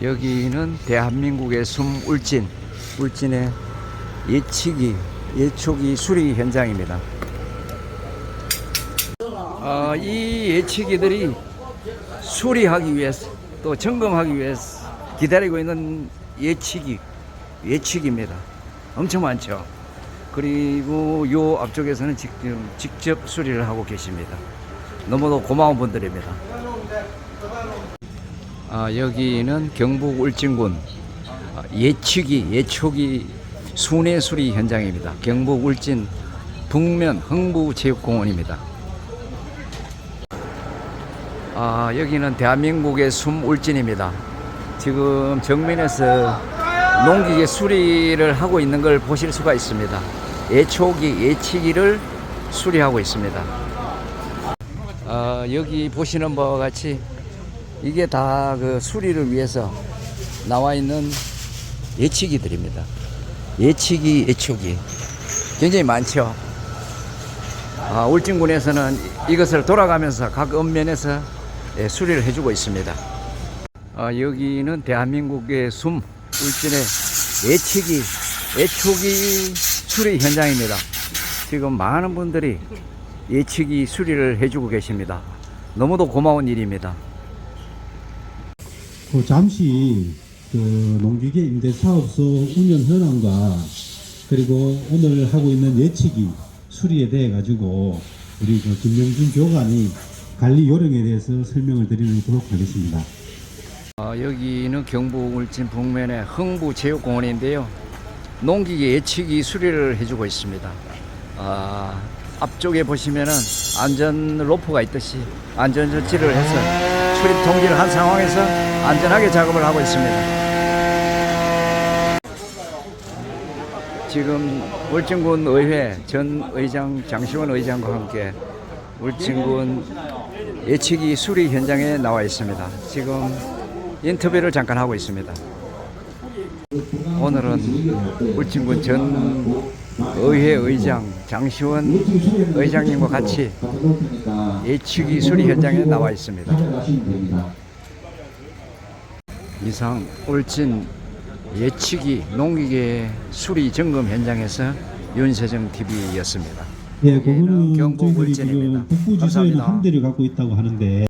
여기는 대한민국의 숨 울진, 울진의 예치기, 예초기 수리 현장입니다. 아, 이 예치기들이 수리하기 위해서 또 점검하기 위해서 기다리고 있는 예치기, 예치기입니다. 엄청 많죠. 그리고 요 앞쪽에서는 직접, 직접 수리를 하고 계십니다. 너무도 고마운 분들입니다. 아, 여기는 경북 울진군 아, 예치기, 예초기 순회 수리 현장입니다. 경북 울진 북면 흥부체육공원입니다. 아, 여기는 대한민국의 숨 울진입니다. 지금 정면에서 농기계 수리를 하고 있는 걸 보실 수가 있습니다. 예초기, 예치기를 수리하고 있습니다. 아, 여기 보시는 바와 같이 이게 다 그 수리를 위해서 나와 있는 예치기들입니다. 예치기, 예초기. 굉장히 많죠. 아, 울진군에서는 이것을 돌아가면서 각 읍면에서 예, 수리를 해주고 있습니다. 아, 여기는 대한민국의 숨, 울진의 예치기, 예초기 수리 현장입니다. 지금 많은 분들이 예치기 수리를 해주고 계십니다. 너무도 고마운 일입니다. 그 잠시 그 농기계 임대 사업소 운영 현황과 그리고 오늘 하고 있는 예치기 수리에 대해 가지고 우리 그 김명준 교관이 관리 요령에 대해서 설명을 드리도록 하겠습니다. 아, 여기는 경북 울진 북면의 흥부체육공원인데요. 농기계 예치기 수리를 해주고 있습니다. 아, 앞쪽에 보시면은 안전 로프가 있듯이 안전 조치를 해서 출입 통지를 한 상황에서 안전하게 작업을 하고 있습니다. 지금 울진군 의회 전 의장 장시원 의장과 함께 울진군 예치기 수리 현장에 나와 있습니다. 지금 인터뷰를 잠깐 하고 있습니다. 오늘은 울진군 전 의회 의장 장시원 의장님과 같이 예치기 수리 현장에 나와 있습니다. 이상 울진 예치기 농기계 수리 점검 현장에서 윤세정 TV였습니다. 예, 그거는 경북 저희들이. 지금 북부 지소에는 감사합니다. 한 대를 갖고 있다고 하는데